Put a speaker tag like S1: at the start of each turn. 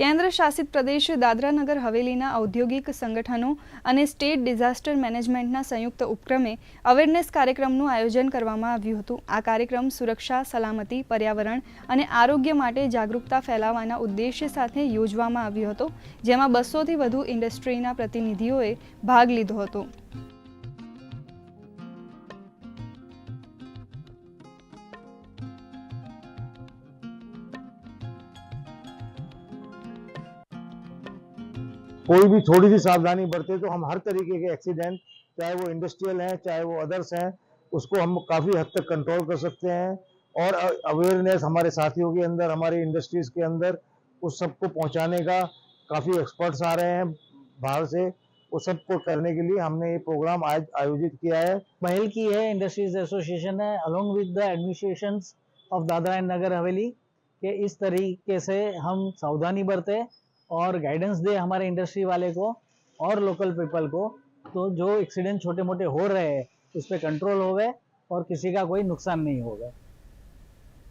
S1: કેન્દ્ર શાસિત પ્રદેશ દાદરાનગર હવેલીના ઔદ્યોગિક સંગઠનો અને સ્ટેટ ડિઝાસ્ટર મેનેજમેન્ટના સંયુક્ત ઉપક્રમે અવેરનેસ કાર્યક્રમનું આયોજન કરવામાં આવ્યું હતું. આ કાર્યક્રમ સુરક્ષા, સલામતી, પર્યાવરણ અને આરોગ્ય માટે જાગૃતતા ફેલાવવાના ઉદ્દેશ્ય સાથે યોજવામાં આવ્યો હતો, જેમાં બસોથી વધુ ઇન્ડસ્ટ્રીના પ્રતિનિધિઓએ ભાગ લીધો હતો.
S2: कोई भी थोड़ी सी सावधानी बरते तो हम हर तरीके के एक्सीडेंट चाहे वो इंडस्ट्रियल हैं, चाहे वो अदर्स हैं, उसको हम काफ़ी हद तक कंट्रोल कर सकते हैं और अवेयरनेस हमारे साथियों के अंदर, हमारी इंडस्ट्रीज़ के अंदर, उस सबको पहुँचाने का काफ़ी एक्सपर्ट्स आ रहे हैं बाहर से। उस सबको करने के लिए हमने ये प्रोग्राम आज आयोजित किया है।
S3: पहल की है इंडस्ट्रीज़ एसोसिएशन है along with the administration of Dadra and Nagar Haveli कि इस तरीके से हम सावधानी बरतें। और गाइडेंस दे हमारे इंडस्ट्री वाले को और लोकल पीपल को तो जो एक्सीडेंट छोटे मोटे हो रहे हैं, उस पर कंट्रोल हो गए और किसी का कोई नुकसान नहीं होगा